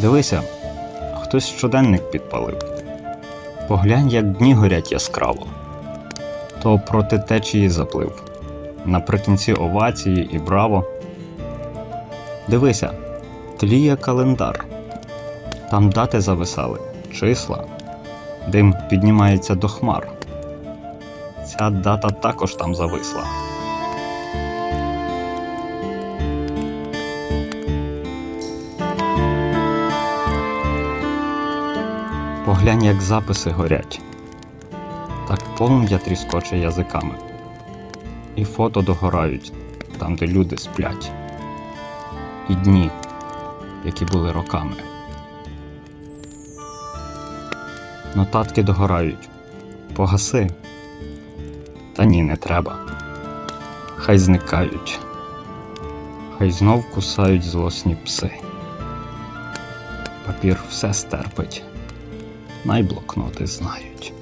Дивися, хтось щоденник підпалив. Поглянь, як дні горять яскраво. То проти течії заплив. Наприкінці овації і браво. Дивися, тліє календар. Там дати зависали, числа. Дим піднімається до хмар. Ця дата також там зависла. Поглянь, як записи горять. Так полум'я тріскоче язиками. І фото догорають там, де люди сплять. І дні, які були роками. Нотатки догорають. Погаси. Та ні, не треба. Хай зникають. Хай знов кусають злосні пси. Папір все стерпить. Найблокноти знають.